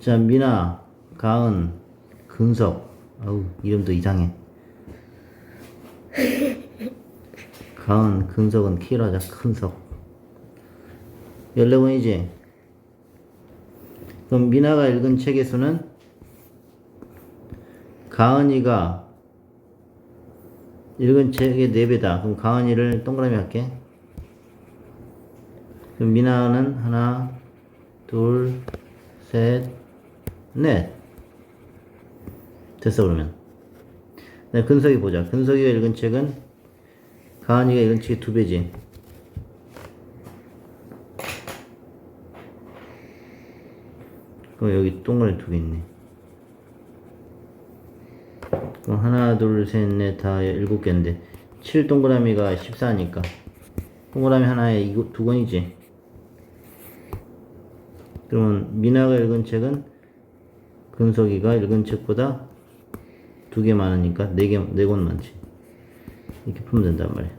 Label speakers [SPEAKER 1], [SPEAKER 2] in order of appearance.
[SPEAKER 1] 자, 미나, 가은, 근석. 아우, 이름도 이상해. 가은, 근석은 키로 하자, 큰석. 14번이지? 그럼 미나가 읽은 책의 수는 가은이가 읽은 책의 4배다. 그럼 가은이를 동그라미 할게. 그럼 미나는 하나, 둘, 셋, 넷. 됐어, 그러면. 네, 근석이 보자. 근석이가 읽은 책은 가은이가 읽은 책의 두 배지. 그럼 여기 동그라미 두 개 있네. 그럼 하나, 둘, 셋, 넷, 다 일곱 개인데 7 동그라미가 14니까 동그라미 하나에 이거 두 권이지. 그러면 미나가 읽은 책은 금석이가 읽은 책보다 두 개 많으니까 네 개, 네 권 많지. 이렇게 풀면 된단 말이야.